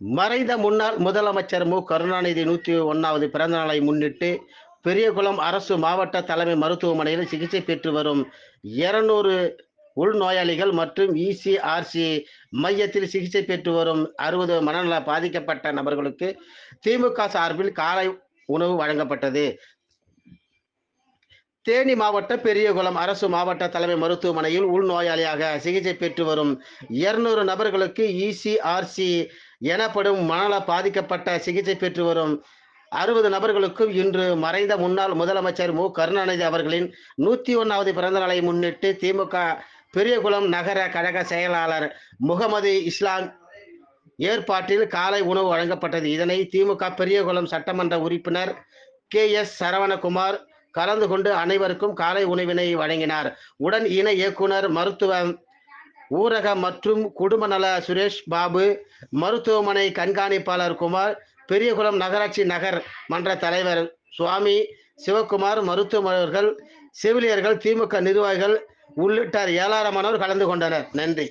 மறைந்த முன்னாள் முதலமைச்சர் மு. கருணாநிதி நூற்றி ஒன்றாவது பிறந்த நாளை முன்னிட்டு பெரியகுளம் அரசு மாவட்ட தலைமை மருத்துவமனையில் சிகிச்சை பெற்று வரும் இருநூறு உள்நோயாளிகள் மற்றும் இசிஆர்சி மையத்தில் சிகிச்சை பெற்று வரும் அறுபது மனநல பாதிக்கப்பட்ட நபர்களுக்கு திமுக சார்பில் காலை உணவு வழங்கப்பட்டது. தேனி மாவட்ட பெரியகுளம் அரசு மாவட்ட தலைமை மருத்துவமனையில் உள்நோயாளியாக சிகிச்சை பெற்று வரும் இருநூறு நபர்களுக்கு இசிஆர்சி எனப்படும் மனநல பாதிக்கப்பட்ட சிகிச்சை பெற்று வரும். அறுபது நபர்களுக்கும் இன்று மறைந்த முன்னாள் முதலமைச்சர் மு. கருணாநிதி அவர்களின் நூத்தி ஒன்னாவது பிறந்த நாளை முன்னிட்டு திமுக பெரியகுளம் நகர கழக செயலாளர் முகமது இஸ்லாம் ஏற்பாட்டில் காலை உணவு வழங்கப்பட்டது. இதனை திமுக பெரியகுளம் சட்டமன்ற உறுப்பினர் கே எஸ் சரவணகுமார் கலந்து கொண்டு அனைவருக்கும் காலை உணவினை வழங்கினார். உடன் இணை இயக்குனர் மருத்துவ ஊரக மற்றும் குடும்ப நல சுரேஷ் பாபு மருத்துவமனை கண்காணிப்பாளர் குமார் பெரியகுளம் நகராட்சி நகர் மன்ற தலைவர் சுவாமி சிவகுமார் மருத்துவர்கள் செவிலியர்கள் திமுக நிர்வாகிகள் உள்ளிட்ட ஏராளமானோர் கலந்து கொண்டனர். நன்றி.